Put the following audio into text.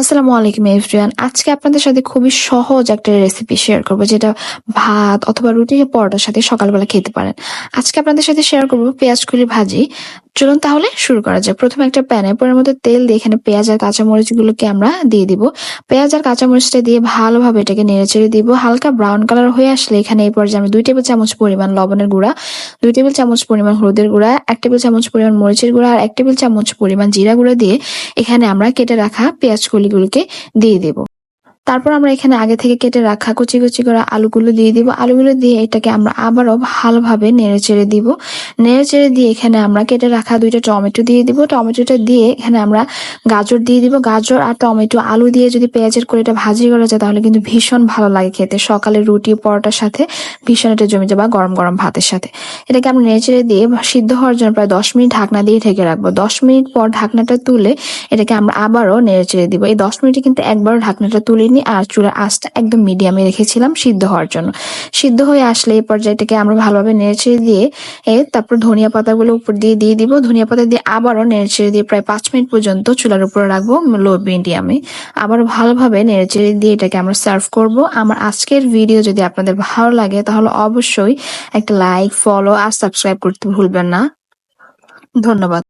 আসসালামু আলাইকুম এভরিওয়ান। আজকে আপনাদের সাথে খুবই সহজ একটা রেসিপি শেয়ার করব, যেটা ভাত অথবা রুটি পরোটার সাথে সকালবেলা খেতে পারেন। আজকে আপনাদের সাথে শেয়ার করব পেঁয়াজ কুলি ভাজি। চলুন তাহলে শুরু করা যাক। প্রথমে একটা প্যানে পরের মধ্যে তেল দিয়ে এখানে পেঁয়াজ আর কাঁচামরিচ গুলোকে আমরা দিয়ে দিব। পেঁয়াজ আর কাঁচামরিচটা দিয়ে ভালোভাবে এটাকে নেড়ে চেড়ে দিব। হালকা ব্রাউন কালার হয়ে আসলে এখানে এই পর্যায়ে আমি দুই টেবিল চামচ পরিমাণ লবণের গুঁড়া, দুই টেবিল চামচ পরিমাণ হলুদের গুঁড়া, এক টেবিল চামচ পরিমাণ মরিচের গুঁড়া আর এক টেবিল চামচ পরিমাণ জিরা গুঁড়া দিয়ে এখানে আমরা কেটে রাখা পেঁয়াজ কলিগুলোকে দিয়ে দেব। তারপর আমরা এখানে আগে থেকে কেটে রাখা কুচি কুচি করা আলুগুলো দিয়ে দিব। আলুগুলো দিয়ে এটাকে আমরা আবারও ভালোভাবে নেড়ে চেড়ে দিব। নেড়ে চেড়ে দিয়ে এখানে আমরা কেটে রাখা দুইটা টমেটো দিয়ে দিব। টমেটোটা দিয়ে এখানে আমরা গাজর দিয়ে দিব। গাজর আর টমেটো আলু দিয়ে যদি পেঁয়াজের করে এটা ভাজি করা যায় তাহলে কিন্তু ভীষণ ভালো লাগে খেতে। সকালে রুটি, পরোটার সাথে ভীষণ এটা জমে যাবে গরম গরম ভাতের সাথে। এটাকে আমরা নেড়ে চেড়ে দিয়ে সিদ্ধ হওয়ার জন্য প্রায় দশ মিনিট ঢাকনা দিয়ে ঢেকে রাখব। দশ মিনিট পর ঢাকনাটা তুলে এটাকে আমরা আবারও নেড়ে চেড়ে দিব। এই দশ মিনিটে কিন্তু একবারও ঢাকনাটা তুলিনি। আর চুলার আঁচটা একদম মিডিয়ামে রেখেছিলাম সিদ্ধ হওয়ার জন্য। সিদ্ধ হয়ে আসলে এই পর্যায়টাকে আমরা ভালোভাবে নেড়ে চেড়ে দিয়ে, এ তারপর ধনিয়া পাতাগুলো উপর দিয়ে দিয়ে দিব। ধনিয়া পাতা দিয়ে আবারও নেড়ে চেড়ে দিয়ে প্রায় পাঁচ মিনিট পর্যন্ত চুলার উপরে রাখব লো মিডিয়ামে আবার ভালোভাবে নেড়ে চেড়ে দিয়ে এটাকে আমরা সার্ভ করব। আমার আজকের ভিডিও যদি আপনাদের ভালো লাগে, তাহলে অবশ্যই একটা লাইক ফলো আর সাবস্ক্রাইব করতে ভুলবেন না। ধন্যবাদ।